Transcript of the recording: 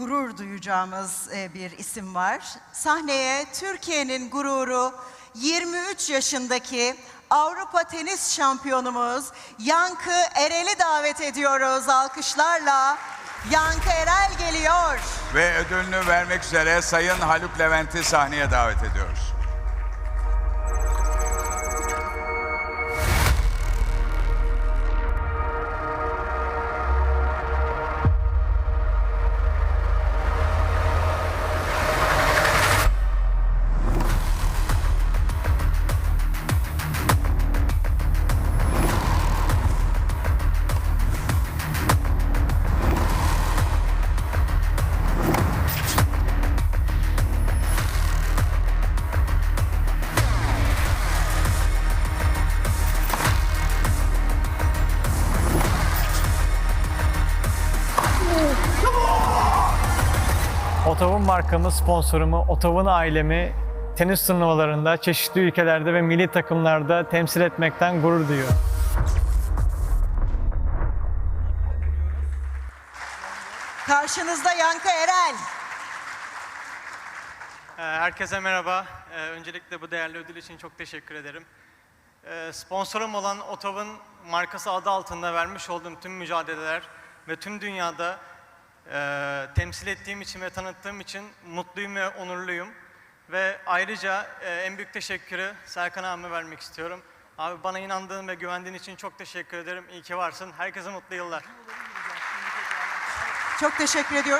gurur duyacağımız e, bir isim var. Sahneye Türkiye'nin gururu 23 yaşındaki Avrupa tenis şampiyonumuz Yankı Erel'i davet ediyoruz alkışlarla. Yankı Erel geliyor. Ve ödülünü vermek üzere Sayın Haluk Levent'i sahneye davet ediyoruz. Otav'ın markamı, sponsorumu, Otav'ın ailemi tenis turnuvalarında, çeşitli ülkelerde ve milli takımlarda temsil etmekten gurur duyuyorum. Karşınızda Yankı Erel. Ee, Herkese merhaba. Ee, Öncelikle bu değerli ödül için çok teşekkür ederim. Ee, Sponsorum olan Otav'ın markası adı altında vermiş olduğum tüm mücadeleler ve tüm dünyada e, temsil ettiğim için ve tanıttığım için mutluyum ve onurluyum. Ve ayrıca e, en büyük teşekkürü Serkan abime vermek istiyorum. Abi bana inandığın ve güvendiğin için çok teşekkür ederim. İyi ki varsın. Herkese mutlu yıllar. Çok teşekkür ediyoruz.